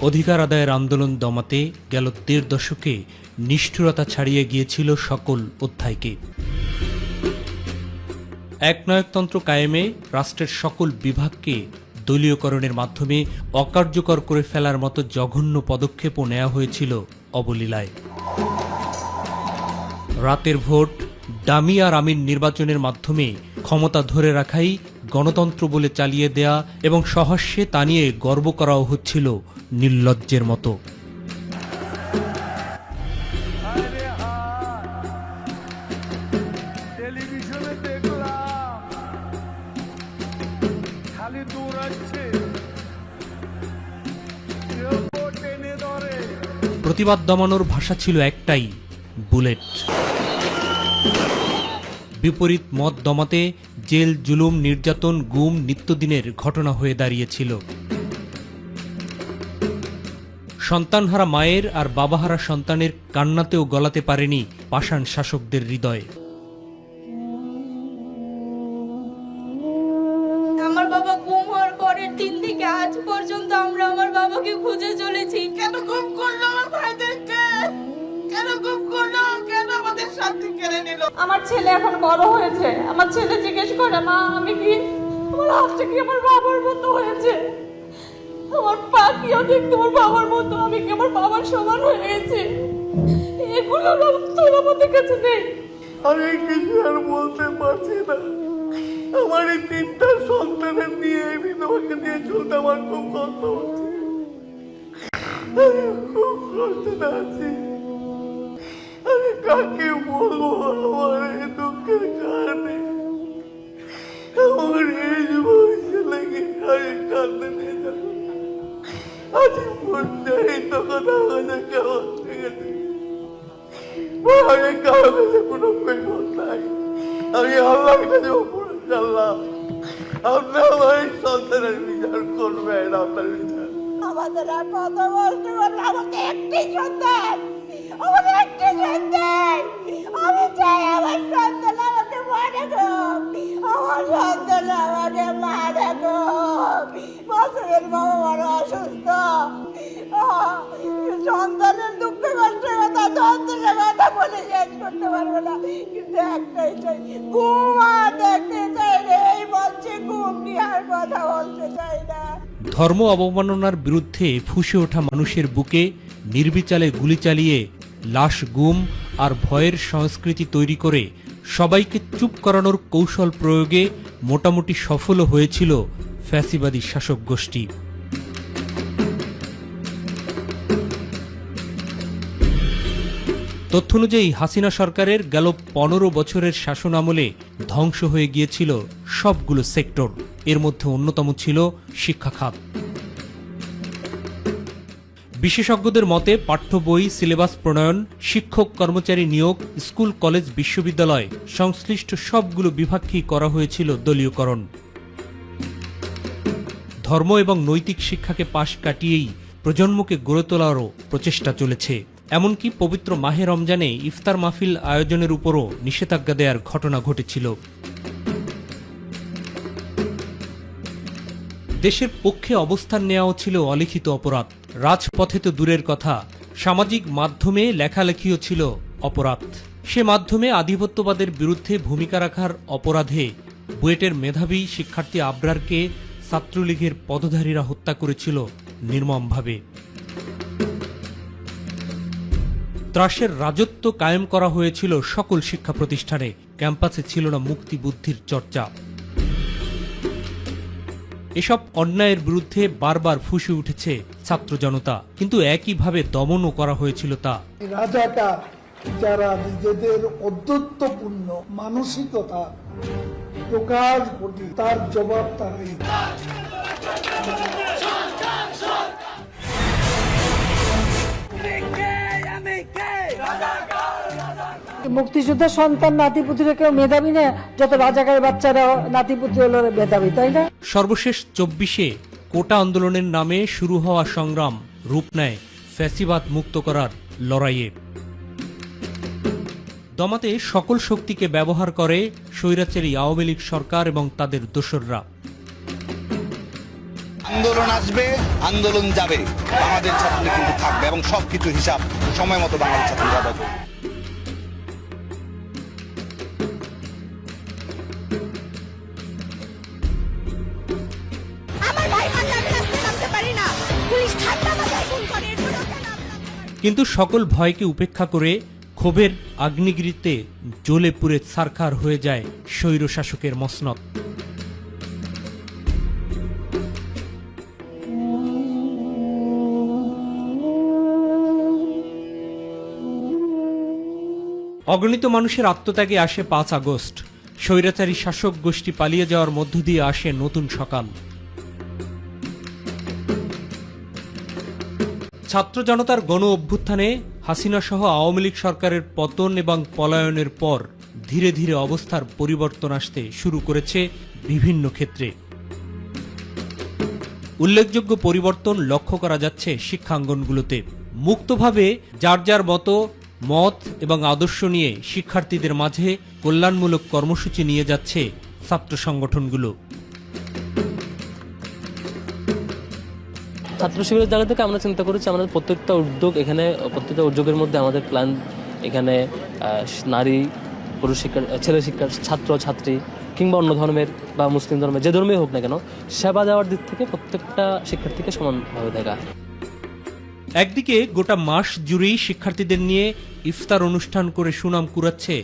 অধিকার আদায়ের আন্দোলন দমাতে গেল দেড় দশকে নিষ্ঠুরতা ছাড়িয়ে গিয়েছিল সকল অধ্যায়কে। একনায়কতন্ত্র কায়েমে রাষ্ট্রের সকল বিভাগকে দলীয়করণের মাধ্যমে অকার্যকর করে ফেলার মতো জঘন্য পদক্ষেপও নেওয়া হয়েছিল অবলীলায়। রাতের ভোট ডামি আর আমিন নির্বাচনের মাধ্যমে ক্ষমতা ধরে রাখাই গণতন্ত্র বলে চালিয়ে দেয়া এবং সহস্যে তা নিয়ে গর্ব করাও হচ্ছিল নির্লজ্জের মতো। প্রতিবাদ দমানোর ভাষা ছিল একটাই বুলেট। বিপরীত মত দমাতে জেল, জুলুম, নির্যাতন, গুম নিত্যদিনের ঘটনা হয়ে দাঁড়িয়েছিল। সন্তানহারা মায়ের আর বাবাহারা সন্তানের কান্নাতেও গলাতে পারেনি পাষাণ শাসকদের হৃদয়। আজ পর্যন্ত আমরা আমার বাবাকে খুঁজে চলেছি। কেন গুম করল আমার ভাইদেরকে আমাদের কেড়ে নিল। আমার ছেলে এখন বড় হয়েছে। আমার ছেলে জিজ্ঞেস করে মা আমি কি আমার হাতটা কি আমার বাবার মতো হয়েছে? আমার পা কিও দেখতে আমার বাবার মতো? আমি কি আমার বাবার সমান হয়ে গেছি এগুলোর উত্তর আমাদের কাছে নেই। আমি কিছু আর বলতে পারছি না। আমার এই তিনটা সন্তানের নিয়ে আমি তোমাকে নিয়ে চলতে আমার খুব কষ্ট হচ্ছে। খুব কষ্ট আছি। কাকে বলব আমার এই দুঃখের কারণে আমার এই বয়সে লেগে আমি কাঁদতে নিয়ে যাব? আজ পর্যায়ে তো কথা আমাদের কেমন থেকে আমি কারও কাছে কোনো পেশন নাই। আমি আল্লাহর কাছে উপরে আল্লাহ আপনি আমার এই সন্তানের বিচার করবেন, আপনার বিচার। আমাদের আর কত কষ্ট করলে আমাকে একটি সন্তান। আমাকে একটি সন্তান আমি চাই আমার সন্তান আমাকে মারে গো আমার সন্তান মারে গো বছরের বাবা বড় অসুস্থ সন্তানের দুঃখ কষ্টের কথা সন্তানের কথা বলে শেষ করতে পারব না কিন্তু একটাই চাই ঘুম দেখতে চাই রে এই মঞ্চে ঘুম নেওয়ার কথা বলতে চাই না ধর্ম অবমাননার বিরুদ্ধে ফুঁসে ওঠা মানুষের বুকে নির্বিচালে গুলি চালিয়ে লাশ, গুম আর ভয়ের সংস্কৃতি তৈরি করে সবাইকে চুপ করানোর কৌশল প্রয়োগে মোটামুটি সফলও হয়েছিল ফ্যাসিবাদী শাসক গোষ্ঠী। তথ্য অনুযায়ী, হাসিনা সরকারের গেল পনেরো বছরের শাসন আমলে ধ্বংস হয়ে গিয়েছিল সবগুলো সেক্টর। এর মধ্যে অন্যতম ছিল শিক্ষা খাত। বিশেষজ্ঞদের মতে পাঠ্য বই, সিলেবাস প্রণয়ন, শিক্ষক কর্মচারী নিয়োগ, স্কুল, কলেজ, বিশ্ববিদ্যালয় সংশ্লিষ্ট সবগুলো বিভাগকেই করা হয়েছিল দলীয়করণ। ধর্ম এবং নৈতিক শিক্ষাকে পাশ কাটিয়েই প্রজন্মকে গড়ে তোলারও প্রচেষ্টা চলেছে। এমনকি পবিত্র মাহে রমজানে ইফতার মাহফিল আয়োজনের উপরও নিষেধাজ্ঞা দেওয়ার ঘটনা ঘটেছিল। দেশের পক্ষে অবস্থান নেওয়াও ছিল অলিখিত অপরাধ। রাজপথে তো দূরের কথা। সামাজিক মাধ্যমে লেখালেখিও ছিল অপরাধ। সে মাধ্যমে আধিপত্যবাদের বিরুদ্ধে ভূমিকা রাখার অপরাধে বুয়েটের মেধাবী শিক্ষার্থী আবরারকে ছাত্রলীগের পদধারীরা হত্যা করেছিল নির্মমভাবে। ত্রাসের রাজত্ব কায়েম করা হয়েছিল সকল শিক্ষা প্রতিষ্ঠানে। ক্যাম্পাসে ছিল না মুক্তি বুদ্ধির চর্চা। এসব অন্যায়ের বিরুদ্ধে বারবার ফুসে উঠেছে ছাত্র জনতা। কিন্তু একইভাবে দমনও করা হয়েছিল তা। রাজাকার যারা নিজেদের অদ্যত্বপূর্ণ মানসিকতা প্রকাশ ঘটি তার জবাব তারাই দেয়। মুক্তিযোদ্ধার সন্তান নাতিপুতিরা কেউ মেধাবী না যত রাজাকারের বাচ্চারা নাতিপুতি হলো মেধাবী তাই না? সর্বশেষ চব্বিশে কোটা আন্দোলনের নামে শুরু হওয়া সংগ্রাম রূপ নেয় ফ্যাসিবাদ মুক্ত করার লড়াইয়ে। দমাতে সকল শক্তিকে ব্যবহার করে স্বৈরাচারী আওয়ামী লীগ সরকার এবং তাদের দোসররা। আন্দোলন আসবে, আন্দোলন যাবে। আমাদের ছাত্রলীগ কিন্তু থাকবে এবং সবকিছু হিসাব সময় মতো বাঙালি ছাত্রীরা কিন্তু সকল ভয়কে উপেক্ষা করে ক্ষোভের আগ্নিগিরিতে জ্বলে পুড়ে সারখার হয়ে যায় স্বৈর শাসকের মসনদ। অগণিত মানুষের আত্মত্যাগে আসে পাঁচ আগস্ট। স্বৈরাচারী শাসক গোষ্ঠী পালিয়ে যাওয়ার মধ্য দিয়ে আসে নতুন সকাল। ছাত্র জনতার গণ অভ্যুত্থানে হাসিনা সহ আওয়ামী লীগ সরকারের পতন এবং পলায়নের পর ধীরে ধীরে অবস্থার পরিবর্তন আসতে শুরু করেছে বিভিন্ন ক্ষেত্রে। উল্লেখযোগ্য পরিবর্তন লক্ষ্য করা যাচ্ছে শিক্ষাঙ্গনগুলোতে। মুক্তভাবে যার যার মতো মত এবং আদর্শ নিয়ে শিক্ষার্থীদের মাঝে কল্যাণমূলক কর্মসূচি নিয়ে যাচ্ছে ছাত্র সংগঠনগুলো। ছাত্র শিবিরের জায়গা থেকে আমরা চিন্তা করেছি, আমাদের প্রত্যেকটা উদ্যোগ এখানে, প্রত্যেকটা উদ্যোগের মধ্যে আমাদের প্ল্যান এখানে নারী, পুরুষ শিক্ষার ছেলে শিক্ষার ছাত্র, ছাত্রী কিংবা অন্য ধর্মের বা মুসলিম ধর্মের যে ধর্মেই হোক না কেন, সেবা দেওয়ার দিক থেকে প্রত্যেকটা শিক্ষার্থীকে সমানভাবে দেখা। একদিকে গোটা মাস জুড়েই শিক্ষার্থীদের নিয়ে ইফতার অনুষ্ঠান করে সুনাম কুড়াচ্ছে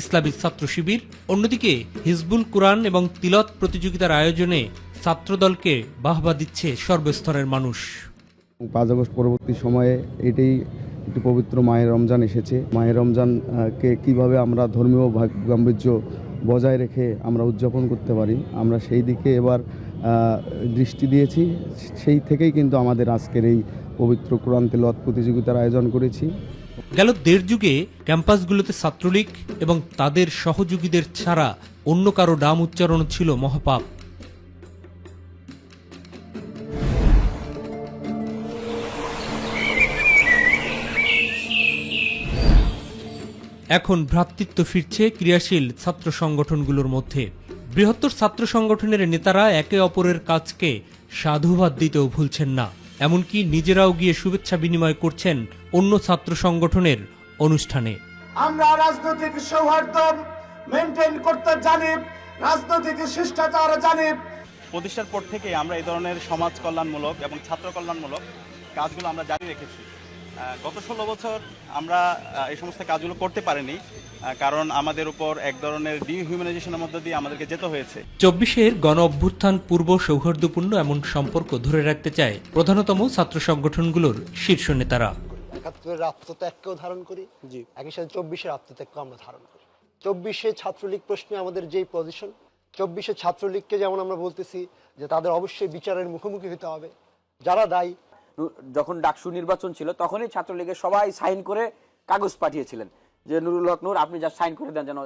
ইসলামিক ছাত্র শিবির, অন্যদিকে হিজবুল কুরআন এবং তিলত প্রতিযোগিতার আয়োজনে ছাত্রদলকে বাহবা দিচ্ছে সর্বস্তরের মানুষ। পাঁচ আগস্ট পরবর্তী সময়ে এটাই একটি পবিত্র মায়ের রমজান এসেছে। মায়ের রমজানকে কীভাবে আমরা ধর্মীয় গাম্ভীর্য বজায় রেখে আমরা উদযাপন করতে পারি আমরা সেই দিকে এবার দৃষ্টি দিয়েছি। সেই থেকেই কিন্তু আমাদের আজকের এই পবিত্র কোরআন তেলাওয়াত প্রতিযোগিতার আয়োজন করেছি। গেল দেড় যুগে ক্যাম্পাসগুলোতে ছাত্রলীগ এবং তাদের সহযোগীদের ছাড়া অন্য কারও নাম উচ্চারণ ছিল মহাপাপ। এখন ভ্রাতৃত্ব ফিরছে ক্রিয়াশীল ছাত্র সংগঠনগুলোর মধ্যে। বৃহত্তর ছাত্র সংগঠনের নেতারা একে অপরের কাজকে সাধুবাদ দিতেও ভুলছেন না। এমনকি নিজেরাও গিয়ে শুভেচ্ছা বিনিময় করছেন অন্য ছাত্র সংগঠনের অনুষ্ঠানে। আমরা রাজনৈতিক সৌহার্দ্য মেনটেন করতে জানি রাজনৈতিক শিষ্টাচার জানি। প্রতিষ্ঠার পর থেকে আমরা এই ধরনের সমাজ কল্যাণমূলক এবং ছাত্র কল্যাণমূলক কাজগুলো আমরা জারি রেখেছি। গত ষোলো বছর আমরা এই সমস্ত কাজগুলো করতে পারিনি কারণ আমাদের উপর এক ধরনের ডিহিউম্যানাইজেশনের মধ্যে দিয়ে আমাদেরকে যেতে হয়েছে। চব্বিশের গণ অভ্যুত্থান পূর্ব সৌহার্দ্যপূর্ণ এমন সম্পর্ক ধরে রাখতে চায় প্রধানতম ছাত্র সংগঠনগুলোর শীর্ষ নেতারা। একাত্তরের আত্মত্যাগকেও ধারণ করি জি। একই সাথে চব্বিশের আত্মত্যাগকেও আমরা ধারণ করি। চব্বিশে ছাত্রলীগ প্রশ্নে আমাদের যেই পজিশন চব্বিশে ছাত্রলীগকে যেমন আমরা বলতেছি যে তাদের অবশ্যই বিচারের মুখোমুখি হতে হবে যারা দায়ী যখন ডাকসু নির্বাচন ছিল, তখনই ছাত্রলীগের সবাই সাইন করে কাগজ পাঠিয়েছিলেন যে, নুরুল হক নূর, আপনি যা সাইন করে দেন যেন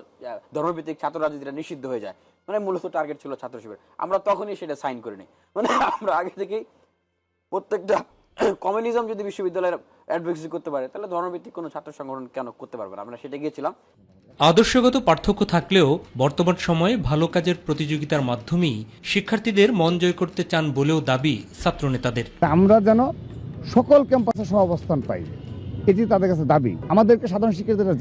ধর্মভিত্তিক ছাত্র রাজনীতিটা নিষিদ্ধ হয়ে যায়। মানে মূলত টার্গেট ছিল ছাত্র শিবির। আমরা তখনই সেটা সাইন করে নিই মানে আমরা আগে থেকেই প্রত্যেকটা কমিউনিজম যদি বিশ্ববিদ্যালয়ের অ্যাডভোকেসি করতে পারে, তাহলে ধর্মভিত্তিক কোনো ছাত্র সংগঠন কেন করতে পারবে না? আমরা সেটা গিয়েছিলাম। আদর্শগত পার্থক্য থাকলেও বর্তমান সময়ে ভালো কাজের প্রতিযোগিতার মাধ্যমেই শিক্ষার্থীদের মন জয় করতে চান বলেও দাবি ছাত্রনেতাদের। আমরা যেন সকল ক্যাম্পাসে সহাবস্থান পাই। এটি তাদের কাছে দাবি। আমাদেরকে সাধারণ শিক্ষার্থীরা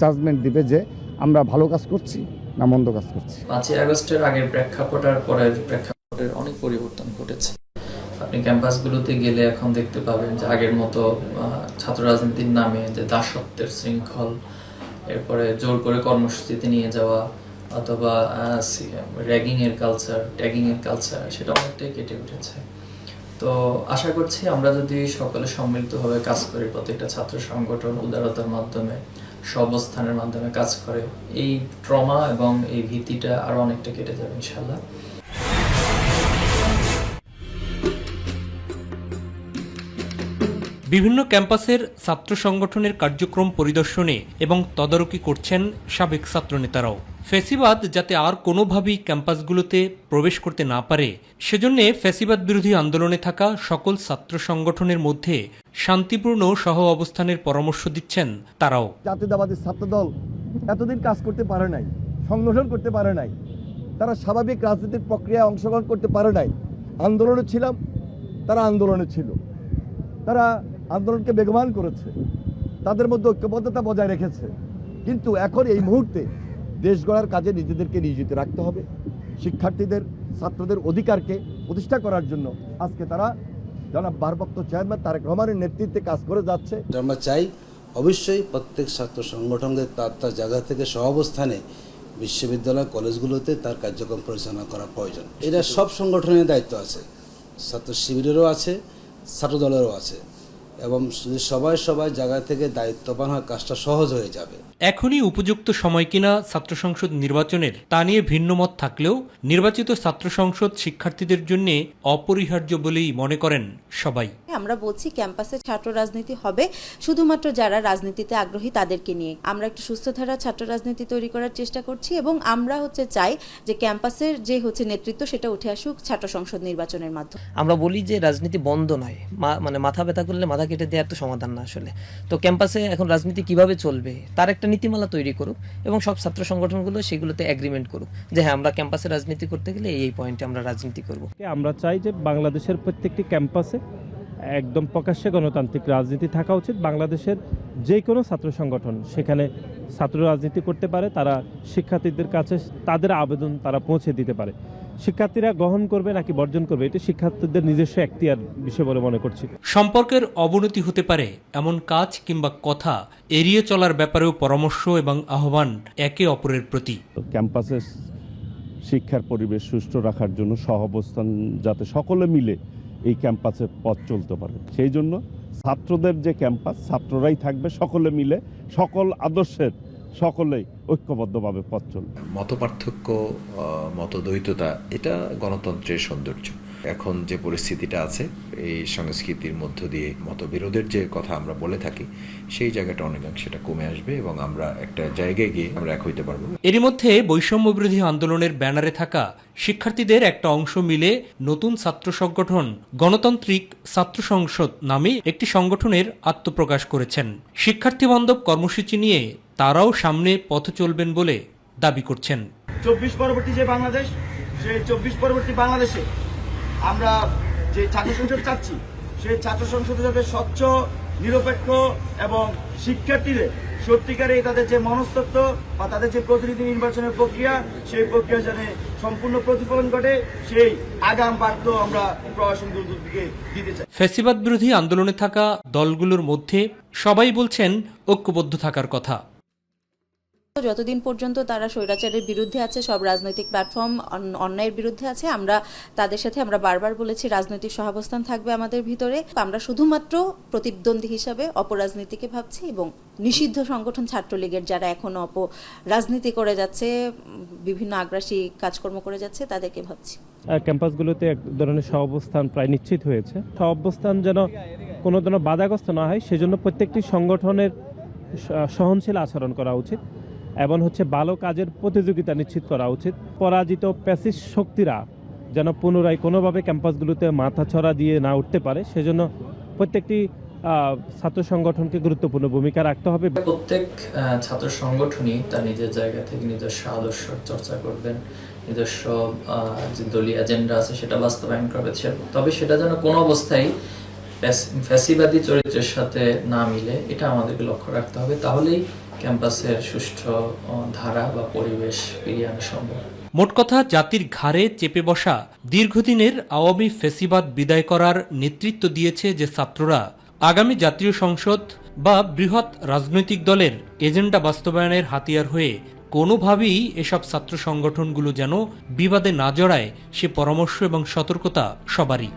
জাজমেন্ট দিবে যে আমরা ভালো কাজ করছি না মন্দ কাজ করছি। পাঁচই আগস্টের আগের প্রেক্ষাপট আর পরের প্রেক্ষাপটের অনেক পরিবর্তন ঘটেছে। আপনি ক্যাম্পাসগুলোতে গেলে এখন দেখতে পাবেন যে আগের মতো ছাত্র রাজনীতির নামে যে দাসত্বের শৃঙ্খল এরপরে জোর করে কর্মসূচিতে নিয়ে যাওয়া অথবা র্যাগিং এর কালচার ট্যাগিং এর কালচার সেটা অনেকটাই কেটে উঠেছে। তো আশা করছি আমরা যদি সকলে সম্মিলিতভাবে কাজ করি, প্রত্যেকটা ছাত্র সংগঠন উদারতার মাধ্যমে সবস্থানের মাধ্যমে কাজ করে, এই ট্রমা এবং এই ভীতিটা আরও অনেকটা কেটে যাবে ইনশাল্লাহ বিভিন্ন ক্যাম্পাসের ছাত্র সংগঠনের কার্যক্রম পরিদর্শনে এবং তদারকি করছেন সাবেক ছাত্রনেতারাও। ফেসিবাদ যাতে আর কোনোভাবেই ক্যাম্পাসগুলোতে প্রবেশ করতে না পারে, সেজন্যে ফেসিবাদ বিরোধী আন্দোলনে থাকা সকল ছাত্র সংগঠনের মধ্যে শান্তিপূর্ণ সহ অবস্থানের পরামর্শ দিচ্ছেন তারাও। জাতীয়তাবাদী ছাত্রদল এতদিন কাজ করতে পারে নাই, সংগঠন করতে পারে নাই, তারা স্বাভাবিক রাজনৈতিক প্রক্রিয়ায় অংশগ্রহণ করতে পারে নাই। আন্দোলনে ছিলাম, তারা আন্দোলনে ছিল। তারা আন্দোলনকে বেগবান করেছে, তাদের মধ্যে ঐক্যবদ্ধতা বজায় রেখেছে। কিন্তু এখন এই মুহূর্তে দেশ গড়ার কাজে নিজেদেরকে নিয়োজিত রাখতে হবে, শিক্ষার্থীদের, ছাত্রদের অধিকারকে প্রতিষ্ঠা করার জন্য। আজকে তারা জনাব ভারপ্রাপ্ত চেয়ারম্যান তারেক রহমানের নেতৃত্বে কাজ করে যাচ্ছে। আমরা চাই অবশ্যই প্রত্যেক ছাত্র সংগঠনকে তার তার জায়গা থেকে সহাবস্থানে বিশ্ববিদ্যালয়, কলেজগুলোতে তার কার্যক্রম পরিচালনা করা প্রয়োজন। এটা সব সংগঠনের দায়িত্ব আছে। ছাত্র শিবিরেরও আছে ছাত্র দলেরও আছে। এবং সবাই সবাই জায়গা থেকে দায়িত্ববান হয় কাজটা সহজ হয়ে যাবে। এখনই উপযুক্ত সময় কিনা ছাত্র সংসদ নির্বাচনের তা নিয়ে ভিন্ন মত থাকলেও নির্বাচিত ছাত্র সংসদ শিক্ষার্থীদের জন্য অপরিহার্য বলেই মনে করেন সবাই। আমরা বলছি ক্যাম্পাসে ছাত্র রাজনীতি হবে। শুধুমাত্র যারা রাজনীতিতে আগ্রহী তাদেরকে নিয়ে। আমরা একটা সুস্থ ধারা ছাত্র রাজনীতি তৈরি করার চেষ্টা করছি এবং আমরা হচ্ছে চাই যে ক্যাম্পাসের যে হচ্ছে নেতৃত্ব সেটা উঠে আসুক ছাত্র সংসদ নির্বাচনের মাধ্যমে। আমরা বলি যে রাজনীতি বন্ধ নয়। মা- মানে মাথা ব্যথা করলে মাথা কেটে দেওয়ার তো সমাধান না আসলে। তো ক্যাম্পাসে এখন রাজনীতি কীভাবে চলবে, তার একটা নীতিমালা তৈরি করুক এবং সব ছাত্র সংগঠনগুলো সেগুলোতে এগ্রিমেন্ট করুক যে হ্যাঁ আমরা ক্যাম্পাসে রাজনীতি করতে গেলে এই পয়েন্টে আমরা রাজনীতি করব। আমরা চাই যে বাংলাদেশের প্রত্যেকটি ক্যাম্পাসে একদম প্রকাশ্যে গণতান্ত্রিক রাজনীতি থাকা উচিত। বাংলাদেশের যে কোনো ছাত্র সংগঠন সেখানে ছাত্র রাজনীতি করতে পারে, তারা শিক্ষার্থীদের কাছে তাদের আবেদন তারা পৌঁছে দিতে পারে। শিক্ষার্থীরা গ্রহণ করবে নাকি বর্জন করবে এটি শিক্ষার্থীদের নিজস্ব এখতিয়ার বিষয় বলে মনে করছি। সম্পর্কের অবনতি হতে পারে এমন কাজ কিংবা কথা এড়িয়ে চলার ব্যাপারেও পরামর্শ এবং আহ্বান একে অপরের প্রতি। ক্যাম্পাসে শিক্ষার পরিবেশ সুষ্ঠু রাখার জন্য সহাবস্থান যাতে সকলে মিলে এই ক্যাম্পাসে পথ চলতে পারে। সেই জন্য ছাত্রদের যে ক্যাম্পাস ছাত্ররাই থাকবে সকলে মিলে সকল আদর্শের সকলেই ঐক্যবদ্ধভাবে পথ চলবে। মতপার্থক্য মতদ্বৈততা এটা গণতন্ত্রের সৌন্দর্য। এখন যে পরিস্থিতিটা আছে এই সংস্কৃতির মধ্য দিয়ে মতবিরোধের যে কথা আমরা বলে থাকি সেই জায়গাটা অনেকাংশে কমে আসবে এবং আমরা একটা জায়গায় গিয়ে আমরা এক হইতে পারব। এরই মধ্যে বৈষম্য বিরোধী আন্দোলনের ব্যানারে থাকা শিক্ষার্থীদের একটা অংশ মিলে নতুন ছাত্র সংগঠন গণতান্ত্রিক ছাত্র সংসদ নামে একটি সংগঠনের আত্মপ্রকাশ করেছেন। শিক্ষার্থী বান্ধব কর্মসূচি নিয়ে তারাও সামনে পথ চলবেন বলে দাবি করছেন। চব্বিশ পরবর্তী যে বাংলাদেশ সেই চব্বিশ পরবর্তী বাংলাদেশে আমরা যে ছাত্র সংসদ চাচ্ছি, সেই ছাত্র সংসদে যাতে স্বচ্ছ, নিরপেক্ষ এবং শিক্ষার্থীদের সত্যিকারে তাদের যে মনস্তত্ব বা তাদের যে প্রতিনিধি নির্বাচনের প্রক্রিয়া, সেই প্রক্রিয়া যেন সম্পূর্ণ প্রতিফলন ঘটে, সেই আগাম বার্তা আমরা প্রশাসন দিকে দিতে চাই। ফ্যাসিবাদ বিরোধী আন্দোলনে থাকা দলগুলোর মধ্যে সবাই বলছেন ঐক্যবদ্ধ থাকার কথা। যতদিন পর্যন্ত তারা স্বৈরাচারের বিরুদ্ধে আছে, সব রাজনৈতিক প্ল্যাটফর্ম অন্যায়ের বিরুদ্ধে আছে, আমরা তাদের সাথে আমরা বারবার বলেছি রাজনৈতিক সহাবস্থান থাকবে আমাদের ভিতরে। আমরা শুধুমাত্র প্রতিদ্বন্দ্বী হিসাবে অপরাজনীতিকে ভাবছি এবং নিষিদ্ধ সংগঠন ছাত্রলীগের যারা এখনও অপ রাজনীতি করে যাচ্ছে, বিভিন্ন আগ্রাসী কাজকর্ম করে যাচ্ছে, তাদেরকে ভাবছি। ক্যাম্পাসগুলোতে এক ধরনের সহাবস্থান প্রায় নিশ্চিত হয়েছে। সহাবস্থান যেন কোনো ধরনের বাধাগ্রস্ত না হয়, সেজন্য প্রত্যেকটি সংগঠনের সহনশীল আচরণ করা উচিত। এবং হচ্ছে ভালো কাজের প্রতিযোগিতা নিশ্চিত করা উচিত। পরাজিত প্যাসিস শক্তিরা যেন পুনরায় কোনোভাবে ক্যাম্পাসগুলোতে মাথাছড়া দিয়ে না উঠতে পারে, সেজন্য প্রত্যেকটি ছাত্র সংগঠনকে গুরুত্বপূর্ণ ভূমিকা রাখতে হবে। প্রত্যেক ছাত্র সংগঠনই তার নিজের জায়গা থেকে নিজস্ব আদর্শ চর্চা করবেন, নিজস্ব যে দলীয় এজেন্ডা আছে সেটা বাস্তবায়ন করবে। তবে সেটা যেন কোনো অবস্থায় ফ্যাসিবাদী চরিত্রের সাথে না মিলে, এটা আমাদেরকে লক্ষ্য রাখতে হবে। তাহলেই ক্যাম্পাসের সুষ্ঠু ধারা বা পরিবেশ ফিরিয়ে আনা সম্ভব। মোট কথা, জাতির ঘাড়ে চেপে বসা দীর্ঘদিনের আওয়ামী ফেসিবাদ বিদায় করার নেতৃত্ব দিয়েছে যে ছাত্ররা। আগামী জাতীয় সংসদ বা বৃহৎ রাজনৈতিক দলের এজেন্ডা বাস্তবায়নের হাতিয়ার হয়ে কোনোভাবেই এসব ছাত্র সংগঠনগুলো যেন বিবাদে না জড়ায়, সে পরামর্শ এবং সতর্কতা সবারই।